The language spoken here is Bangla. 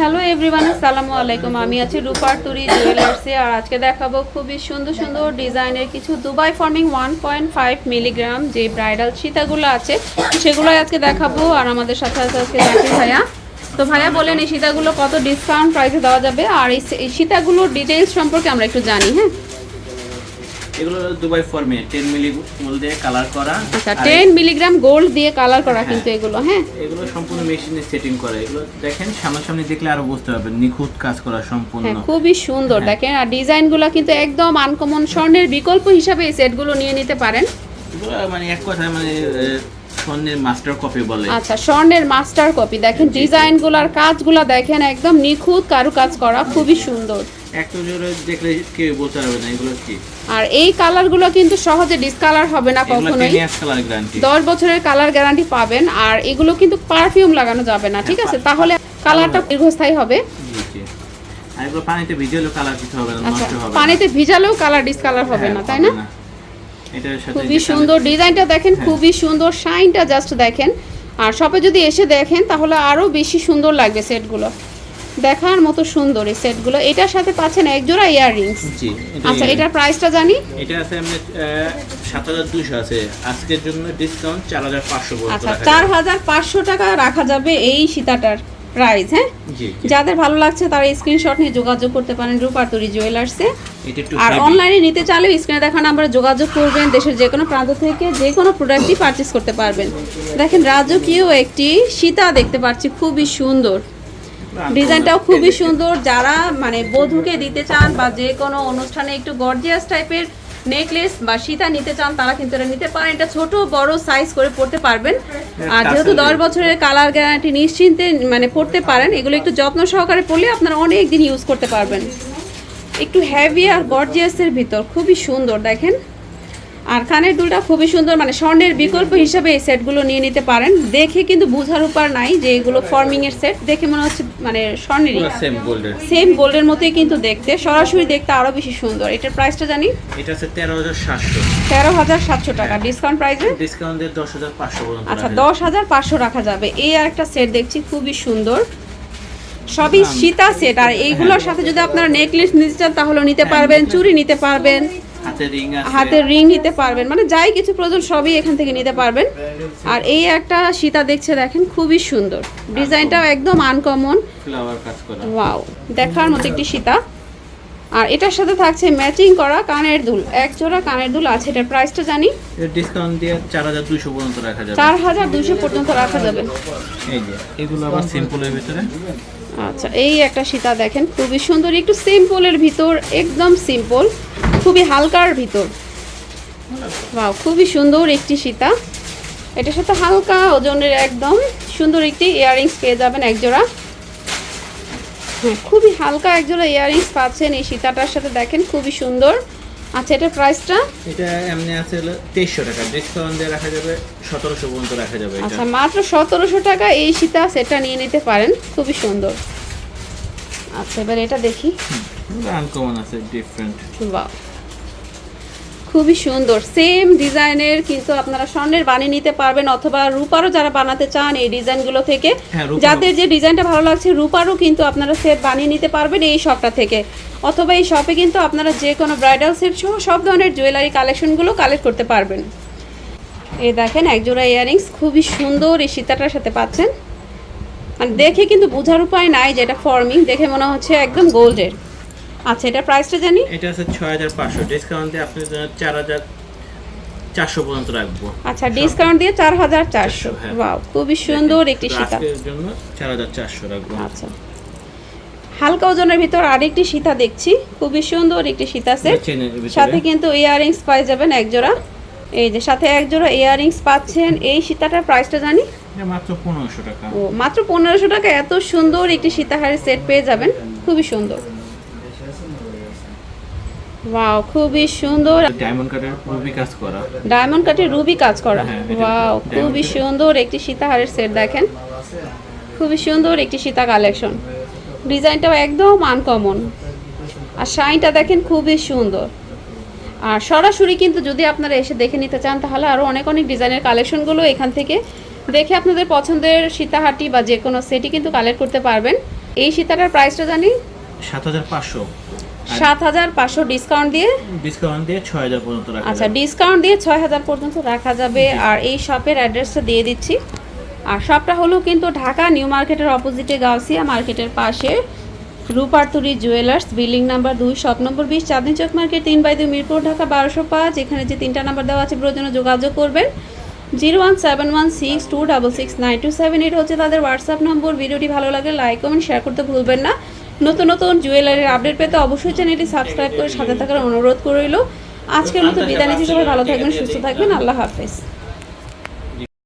হ্যালো এভরিওয়ান, আসসালামু আলাইকুম। আমি আছি রূপার তুরি জুয়েলার্সে আর আজকে দেখাবো খুবই সুন্দর সুন্দর ডিজাইনের কিছু Dubai forming one point five milligram যে ব্রাইডাল সীতাগুলো আছে, সেগুলোই আজকে দেখাবো আর আমাদের সাথে আছে আজকে জাকির ভাইয়া। তো ভাইয়া বলেন এই সীতাগুলো কত ডিসকাউন্ট প্রাইসে দেওয়া যাবে আর এই সীতাগুলোর ডিটেলস সম্পর্কে আমরা একটু জানি হ্যাঁ? এগুলো দুবাই ফর্মে টেন মিলি ফুল দিয়ে কালার করা। আচ্ছা আর টেন মিলিগ্রাম গোল্ড দিয়ে কালার করা হ্যাঁ। কিন্তু এগুলো হ্যাঁ? এগুলো সম্পূর্ণ মেশিনে সেটিং করে। এগুলো দেখেন সামনাসামনি দেখলে আরও বুঝতে পারবেন নিখুঁত কাজ করা সম্পূর্ণ। হ্যাঁ খুবই সুন্দর। হ্যাঁ। দেখেন আর ডিজাইনগুলো কিন্তু একদম আনকমন স্বর্ণের বিকল্প হিসাবে এই সেটগুলো নিয়ে নিতে পারেন। মানে এক কথায় মানে স্বর্ণের মাস্টার কপি বলে। আচ্ছা স্বর্ণের মাস্টার কপি দেখেন ডিজাইনগুলোর কাজগুলো দেখেন একদম নিখুঁত কারুকাজ করা খুবই সুন্দর। একটা জোরে দেখলে কেউ বলতে পারবে না এগুলো কি। আর এই কালারগুলো কিন্তু সহজে ডিসকালার হবে না কখনোই। দশ বছরের কালার গ্যারান্টি পাবেন আর এগুলো কিন্তু পারফিউম লাগানো যাবে না ঠিক আছে? তাহলে কালারটা দীর্ঘস্থায়ী হবে। পানিতে ভিজালেও কালার কিছু হবে না আচ্ছা নষ্ট হবে পানিতে ভিজালেও কালার ডিসকালার হবে হ্যাঁ, না তাই না? খুবই সুন্দর ডিজাইনটা দেখেন হ্যাঁ। খুবই সুন্দর শাইনটা জাস্ট দেখেন। আর শপে যদি এসে দেখেন তাহলে আরও বেশি সুন্দর লাগবে সেটগুলো দেখার মতো সুন্দর এই সেটগুলো। এটার সাথে পাচ্ছেন এক জোড়া ইয়াররিংস জি আচ্ছা এটার প্রাইসটা জানি? এটা আছে হাজার দুইশো আছে। আজকের জন্য ডিসকাউন্ট চার হাজার পাঁচশো আচ্ছা চার হাজার পাঁচশো টাকা রাখা যাবে এই সীতাটার প্রাইস হ্যাঁ। যাদের ভালো লাগছে তারা স্ক্রিনশট নিয়ে যোগাযোগ করতে পারেন রূপাতুরি জুয়েলার্সে আর অনলাইনে নিতে চাইলেও স্ক্রিনে দেখা নাম্বারে যোগাযোগ করবেন। দেশের যে কোনো প্রান্ত থেকে যে কোনো প্রোডাক্টই পারচেস করতে পারবেন। দেখেন রাজকীয় একটি সীতা দেখতে পাচ্ছি খুবই সুন্দর। ডিজাইনটাও খুবই সুন্দর। যারা মানে বধূকে দিতে চান বা যে কোনো অনুষ্ঠানে একটু গর্জিয়াস টাইপের নেকলেস বা সীতা নিতে চান তারা কিন্তু এটা নিতে পারেন। এটা ছোট বড় সাইজ করে পড়তে পারবেন। আর যেহেতু দশ বছরের কালার গ্যারান্টি নিশ্চিন্তে মানে পড়তে পারেন এগুলো একটু যত্ন সহকারে পড়লে আপনারা অনেক দিন ইউজ করতে পারবেন। একটু হ্যাভি আর গর্জিয়াসের ভিতর খুবই সুন্দর দেখেন। আর কানের দুলটা খুবই সুন্দর মানে স্বর্ণের বিকল্প হিসাবে এই সেটগুলো নিয়ে নিতে পারেন। দেখে কিন্তু বোঝার উপার নাই যে এগুলো ফর্মিং এর সেট দেখে মনে হচ্ছে মানে স্বর্ণেরই। সেম গোল্ডের সেম গোল্ডের মতোই কিন্তু দেখতে। সরাসরি দেখতে আরও বেশি সুন্দর। এটার প্রাইসটা জানি? এটা আছে তেরো হাজার সাতশো। তেরো হাজার সাতশো টাকা। ডিসকাউন্ট প্রাইসে ডিসকাউন্ট দিয়ে দশ হাজার পাঁচশো পর্যন্ত আচ্ছা রাখা যাবে। দশ হাজার পাঁচশো রাখা যাবে। এই আর একটা সেট দেখছি খুবই সুন্দর। সবই সীতা সেট আর এইগুলোর সাথে যদি আপনারা নেকলেস নিতে চান তাহলে নিতে পারবেন চুড়ি নিতে পারবেন। হাতের রিং নিতে পারবেন। মানে যাই কিছু প্রয়োজন সবই এখান থেকে নিতে পারবেন। আর এই একটা সীতা দেখছে দেখেন খুবই সুন্দর। ডিজাইনটাও একদম আনকমন ওয়াও দেখার মতো একটি সীতা। আর এটার সাথে থাকছে ম্যাচিং করা কানের দুল। এক জোড়া কানের দুল আছে এটার প্রাইসটা জানি? ডিসকাউন্ট দিয়ে চার হাজার দুইশো পর্যন্ত রাখা যাবে। চার হাজার দুশো পর্যন্ত রাখা যাবে। এই যে এগুলো আবার সিম্পলের ভিতরে। আচ্ছা এই একটা সীতা দেখেন খুবই সুন্দর। একটু সিম্পলের ভিতর একদম সিম্পল খুবই হালকার ভিতর। ওয়াও খুবই সুন্দর একটি সীতা। এটার সাথে হালকা ওজনের একদম সুন্দর একটি ইয়াররিংস পেয়ে যাবেন একজোড়া। হ্যাঁ খুবই হালকা একজোড়া ইয়াররিংস পাচ্ছেন এই সীতাটার সাথে দেখেন খুবই সুন্দর। আচ্ছা এটার প্রাইসটা এটা এমনি আছে হলো তেইশশো টাকা। ডিসকাউন্ট দিয়ে রাখা যাবে সতেরোশো পর্যন্ত রাখা যাবে আচ্ছা মাত্র সতেরোশো টাকা এই সীতা সেটটা নিয়ে নিতে পারেন খুবই সুন্দর। আচ্ছা এবার এটা দেখি। আনকমন আছে ডিফারেন্ট বাহ খুবই সুন্দর। সেম ডিজাইনের কিন্তু আপনারা স্বর্ণের বানিয়ে নিতে পারবেন অথবা রূপারও যারা বানাতে চান এই ডিজাইনগুলো থেকে। হ্যাঁ, যাদের যে ডিজাইনটা ভালো লাগছে রূপারও কিন্তু আপনারা সেট বানিয়ে নিতে পারবেন এই শপটা থেকে। অথবা এই শপে কিন্তু আপনারা যে কোনো ব্রাইডাল সেট সহ সব ধরনের জুয়েলারি কালেকশনগুলো কালেক্ট করতে পারবেন। এই দেখেন একজোড়া ইয়াররিংস খুবই সুন্দর এই সীতাটার সাথে পাচ্ছেন। মানে দেখে কিন্তু বোঝার উপায় নাই যে এটা ফর্মিং দেখে মনে হচ্ছে একদম গোল্ডের আচ্ছা এটা প্রাইসটা জানি? এটা আছে ছয় হাজার পাঁচশো। ডিসকাউন্ট দিয়ে আপনার জন্য চার হাজার চারশো পর্যন্ত রাখব। আচ্ছা ডিসকাউন্ট দিয়ে চার হাজার চারশো। হ্যাঁ। ওয়াও খুবই সুন্দর একটি সীতা। জন্য চার হাজার চারশো রাখব। আচ্ছা। হালকা ওজনের ভিতর আরেকটি সীতা দেখছি। খুবই সুন্দর একটি সীতা সেট সাথে কিন্তু ইয়াররিংস পাই যাবেন এক জোড়া এই যে সাথে এক জোড়া ইয়াররিংস পাচ্ছেন। এই সীতাটার প্রাইসটা জানি? এটা মাত্র পনেরোশো টাকা। ও মাত্র পনেরোশো টাকা। এত সুন্দর একটি সীতাহারের সেট পেয়ে যাবেন। খুবই সুন্দর। ওয়াও খুবই সুন্দর। ডায়মন্ড কাটের রুবি কাজ করা। ডায়মন্ড কাটে রুবি কাজ করা। হ্যাঁ, ওয়াও খুবই সুন্দর একটি সীতাহারের সেট দেখেন। খুবই সুন্দর একটি সীতা কালেকশন ডিজাইনটাও একদম আনকমন আর শাইনটা দেখেন খুবই সুন্দর। আর সরাসরি কিন্তু যদি আপনারা এসে দেখে নিতে চান তাহলে আরও অনেক অনেক ডিজাইনের কালেকশনগুলো এখান থেকে দেখে আপনাদের পছন্দের সীতাহাটি বা যে কোনো সেটি কিন্তু কালেক্ট করতে পারবেন। এই সীতাটার প্রাইসটা জানি? সাত হাজার পাঁচশো। সাত হাজার পাঁচশো ডিসকাউন্ট দিয়ে? ডিসকাউন্ট দিয়ে ছয় হাজার পর্যন্ত রাখা আচ্ছা। ডিসকাউন্ট দিয়ে ছয় হাজার পর্যন্ত রাখা যাবে। আর এই শপের অ্যাড্রেসটা দিয়ে দিচ্ছি। আর শপটা হলো কিন্তু ঢাকা নিউ মার্কেটের অপোজিটে গাউসিয়া মার্কেটের পাশে। রূপার্তুরি জুয়েলার্স বিল্ডিং নাম্বার দুই শপ নম্বর বিশ চাঁদনি চক মার্কেট তিন বাই দুই মিরপুর ঢাকা বারোশো পাঁচ। এখানে যে তিনটা নাম্বার দেওয়া আছে প্রয়োজনে যোগাযোগ করবেন। Zero one seven one six two double six nine two seven এটা হচ্ছে তাদের হোয়াটসঅ্যাপ নম্বর। ভিডিওটি ভালো লাগলে লাইক কমেন্ট শেয়ার করতে ভুলবেন না। নতুন নতুন জুয়েলারির আপডেট পেতে অবশ্যই চ্যানেলটি সাবস্ক্রাইব করে সাথে থাকার অনুরোধ করইল আজকের মতো বিদায় নিচ্ছি, সবাই ভালো থাকবেন, সুস্থ থাকবেন, আল্লাহ হাফেজ।